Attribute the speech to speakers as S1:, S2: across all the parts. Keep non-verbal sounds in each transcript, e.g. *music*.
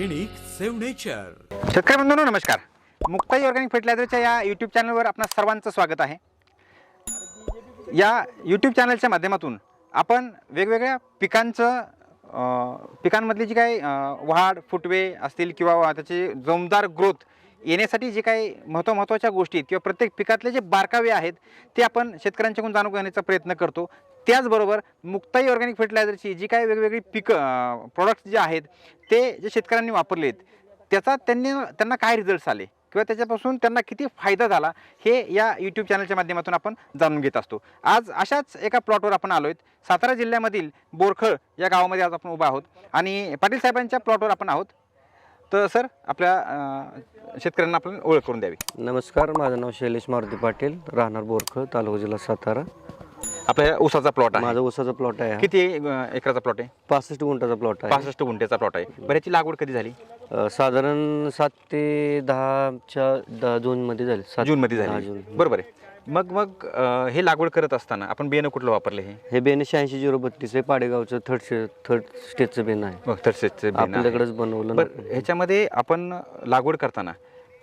S1: Organic save nature.
S2: शेतकरी बंधूंनो नमस्कार. Muktai organic फर्टिलायझरच्या या यूट्यूब चॅनलवर आपणा सर्वांचं स्वागत आहे. या यूट्यूब चॅनलच्या माध्यमातून आपण वेगवेगळ्या पिकांचं पिकांमधली जी काही वाढ फुटवे असतील किंवा त्याची जोमदार ग्रोथ येण्यासाठी जे काही महत्त्व महत्त्वाच्या गोष्टी आहेत किंवा प्रत्येक पिकातले जे बारकावे आहेत ते आपण शेतकऱ्यांच्याकडून जाणून घेण्याचा प्रयत्न करतो. त्याचबरोबर मुक्ताई ऑर्गॅनिक फर्टिलायझरची जी काही वेगवेगळी पिकं प्रॉडक्ट्स जे आहेत ते जे शेतकऱ्यांनी वापरले आहेत त्याचा त्यांनी त्यांना काय रिझल्ट्स आले? किंवा त्याच्यापासून त्यांना किती फायदा झाला? हे या यूट्यूब चॅनलच्या माध्यमातून आपण जाणून घेत असतो. आज अशाच एका प्लॉटवर आपण आलो आहेत सातारा जिल्ह्यामधील बोरखळ या गावामध्ये आज आपण उभा आहोत. आणि पाटील साहेबांच्या प्लॉटवर आपण आहोत. तर सर आपल्या शेतकऱ्यांना आपण ओळख करून द्यावी.
S3: नमस्कार माझं नाव शैलेश मारुती पाटील राहणार बोरखळ तालुका जिल्हा सातारा.
S2: आपल्या ऊसाचा प्लॉट आहे.
S3: माझा ऊसाचा प्लॉट आहे हा.
S2: किती अं, एकराचा प्लॉट आहे?
S3: पासष्ट गुंठाचा प्लॉट आहे.
S2: पासष्ट गुंठ्याचा प्लॉट आहे. बरं याची लागवड कधी झाली?
S3: अ, साधारण सात ते दहाच्या दहा जून मध्ये झाले. सात-
S2: जूनमध्ये
S3: दहा
S2: झाली.
S3: जून.
S2: बरोबर आहे. मग मग अं, हे लागवड करत असताना आपण बियाणं कुठलं वापरले हे?
S3: हे बेन शहाऐंशी झिरो बत्तीस आहे. पाडेगावचं थर्ड शे थर्ड स्टेजचं बेन आहे.
S2: मग बियाणं आहे.
S3: आपल्याकडेच बनवलं ना.
S2: बरं ह्याच्यामध्ये आपण लागवड करताना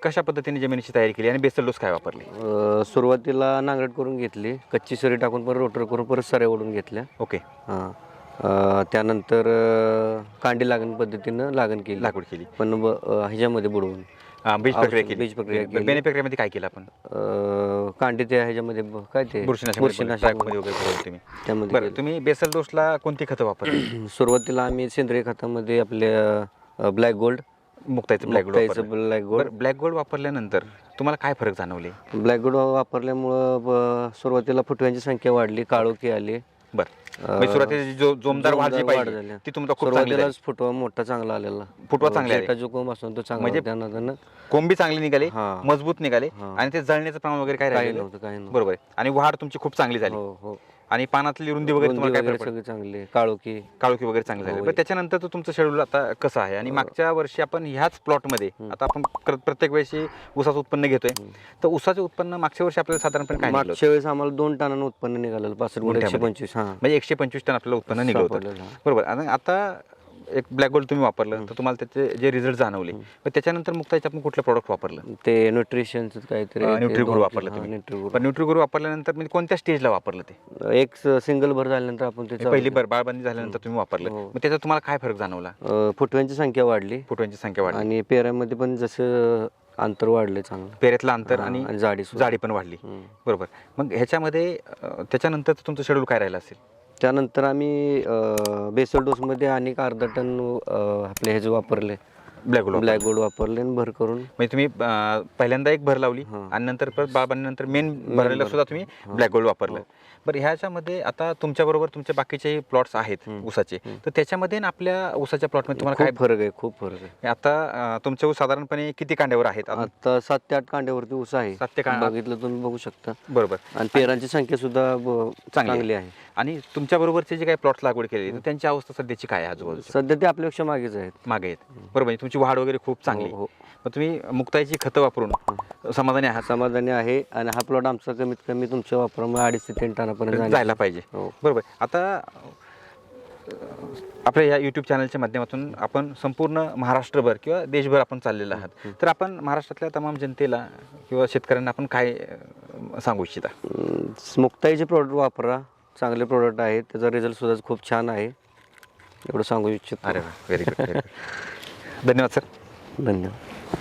S2: कशा पद्धतीने जमिनीची तयारी केली आणि बेसल डोस काय वापरले?
S3: अ, सुरुवातीला नांगरट करून घेतली कच्ची सरी टाकून परत रोटर करून परत सऱ्या ओढून घेतल्या.
S2: ओके.
S3: हां. अ, त्यानंतर अ, कांडी लागण पद्धतीनं लागण केली.
S2: लागवड केली.
S3: पण ब- अ, ह्याच्यामध्ये बुडवून.
S2: अं, बीज प्रक्रिया केली.
S3: बीज प्रक्रिया केली.
S2: बेने प्रक्रियामध्ये काय केलं आपण?
S3: अ, कांडी त्या ह्याच्यामध्ये ब- काय ते?
S2: बुरशीनाशक
S3: बुरशीनाशक
S2: वगैरे भरवलं तुम्ही.
S3: त्यामध्ये
S2: बरं तुम्ही बेसल डोसला कोणती खतं वापरली?
S3: केलं. *clears throat* सुरुवातीला आम्ही सेंद्रिय खतामध्ये आपल्या ब्लॅक गोल्ड
S2: मुक्ताचं ब्लॅक गोल्ड
S3: मुक्ताईचं ब्लॅक गोल्ड
S2: बरं ब्लॅक गोल्ड वापरल्यानंतर तुम्हाला काय फरक जाणवले?
S3: ब्लॅक गोल्ड वापरल्यामुळं ब- सुरुवातीला फुटव्यांची संख्या वाढली काळोखी आली.
S2: बरं. म्हणजे सुरुवातीची जो जोमदार वाढ जी
S3: जोमदार वाढ
S2: पाहिजे
S3: झाली.
S2: ती तुमचा खूप चांगली झाली.
S3: सुरुवातीलाच फुटवा मोठा चांगला आलेला.
S2: फुटवा चांगले आले.
S3: जो कोंब असतो तो चांगला
S2: म्हणजे
S3: म्हणजे त्यांना
S2: कोंबी चांगली निघाले
S3: हा.
S2: मजबूत निघाले
S3: हा.
S2: आणि ते जळण्याचं प्रमाण वगैरे काय
S3: काही
S2: राहिलं
S3: नव्हतं काही नव्हतं.
S2: बरोबर आहे. आणि वाढ तुमची खूप चांगली झाली.
S3: हो हो.
S2: आणि पानातली रुंदी वगैरे तुम्हाला काय
S3: वगैरे
S2: फरक पडला?
S3: सगळी चांगली काळोखी.
S2: काळोखी वगैरे चांगली झाली.
S3: हो.
S2: पण त्याच्यानंतर तर तुमचं शेड्यूल आता कसं आहे? आणि मागच्या वर्षी आपण ह्याच प्लॉटमध्ये आता आपण प्रत्येक वेळेशी ऊसाचं उत्पन्न घेतोय. तर ऊसाचं उत्पन्न मागच्या वर्षी आपल्याला साधारणपणे काय निघालं होतं?
S3: मागच्या वेळेस आम्हाला दोन टनानं उत्पन्न निघालेलं पासष्ट एकशे
S2: गुंठ्यामध्ये.
S3: पंचवीस हा.
S2: म्हणजे एकशे पंचवीस टन आपल्याला उत्पन्न निघलं होतं.
S3: सापडलेलं, हा.
S2: बरोबर. आणि आता एक ब्लॅक गोल्ड तुम्ही वापरलं तर तुम्हाला त्याचे जे रिझल्ट जाणवले पण त्याच्यानंतर मुक्ताचे आपण कुठलं प्रॉडक्ट वापरलं?
S3: ते न्यूट्रिशनचं काहीतरी
S2: न्यूट्रिगुर वापरलं तुम्ही.
S3: न्यूट्रिगुर.
S2: पण न्यूट्रिगुर वापरल्यानंतर म्हणजे कोणत्या स्टेजला वापरलं ते?
S3: एक सिंगल भर झाल्यानंतर आपण ते
S2: पहिली बर- बाळबंदी झाल्यानंतर तुम्ही वापरलं.
S3: हो.
S2: मग त्याचा तुम्हाला काय फरक जाणवला?
S3: फुटव्यांची संख्या वाढली.
S2: फुटव्यांची संख्या वाढली.
S3: आणि पेऱ्यामध्ये पण जसं अंतर वाढलं चांगलं.
S2: पेरेतलं अंतर आणि
S3: जाडी.
S2: जाडी पण वाढली. बरोबर. मग ह्याच्यामध्ये त्याच्यानंतर तुमचं शेड्यूल काय राहिलं असेल?
S3: त्यानंतर आम्ही बेसल डोसमध्ये अनेक अर्धा टन आपले ह्याचे वापरले.
S2: ब्लॅक गोल्ड
S3: ब्लॅक गोल्ड वापरले आणि भर करून.
S2: म्हणजे तुम्ही अं, पहिल्यांदा एक भर लावली
S3: हा.
S2: आणि नंतर परत बाळबांनंतर मेन भरलेलं
S3: भर.
S2: सुद्धा तुम्ही ब्लॅक गोल्ड वापरलं. बरं ह्याच्यामध्ये आता तुमच्या बरोबर तुमचे बाकीचे प्लॉट्स आहेत ऊसाचे. तर त्याच्यामध्ये आणि आपल्या ऊसाच्या प्लॉटमध्ये तुम्हाला काय
S3: खूप फरक आहे खूप फरक आहे.
S2: आता अं, तुमचे ऊस साधारणपणे किती कांड्यावर आहेत आता?
S3: आता सात ते आठ कांड्यावरती ऊस आहे.
S2: सात ते कां-
S3: बघितलं तुम्ही बघू शकता.
S2: बरोबर.
S3: आणि पेरांची संख्या सुद्धा ब-
S2: चांगली
S3: चांगली आहे.
S2: आणि तुमच्या बरोबरचे जे काही प्लॉट लागवड केली तर त्यांची अवस्था सध्याची काय आहे आजूबाजूची?
S3: सध्या ते आपल्यापेक्षा मागेच आहेत.
S2: मागे आहेत. बरोबर म्हणजे तुमची वाढ वगैरे खूप चांगली.
S3: हो, हो.
S2: मग तुम्ही मुक्ताईची खतं वापरून समाधानी आहात?
S3: समाधानी आहे आणि हा प्लॉट आमचा कमीत कमी तुमच्या वापरामुळे अडीच ते तीन टनापर्यंत
S2: जायला पाहिजे.
S3: हो.
S2: बरोबर. आता अं, आपल्या या यूट्यूब चॅनलच्या माध्यमातून आपण संपूर्ण महाराष्ट्रभर किंवा देशभर आपण चाललेलो आहात. तर आपण महाराष्ट्रातल्या तमाम जनतेला किंवा शेतकऱ्यांना आपण काय अं, सांगू इच्छिता?
S3: अं, मुक्ताईचे प्रोडक्ट वापरा. चांगले प्रोडक्ट आहेत. त्याचा रिझल्ट सुद्धा खूप छान आहे. एवढं सांगू इच्छितो
S2: अरे व्हेरी गुड धन्यवाद सर
S3: धन्यवाद.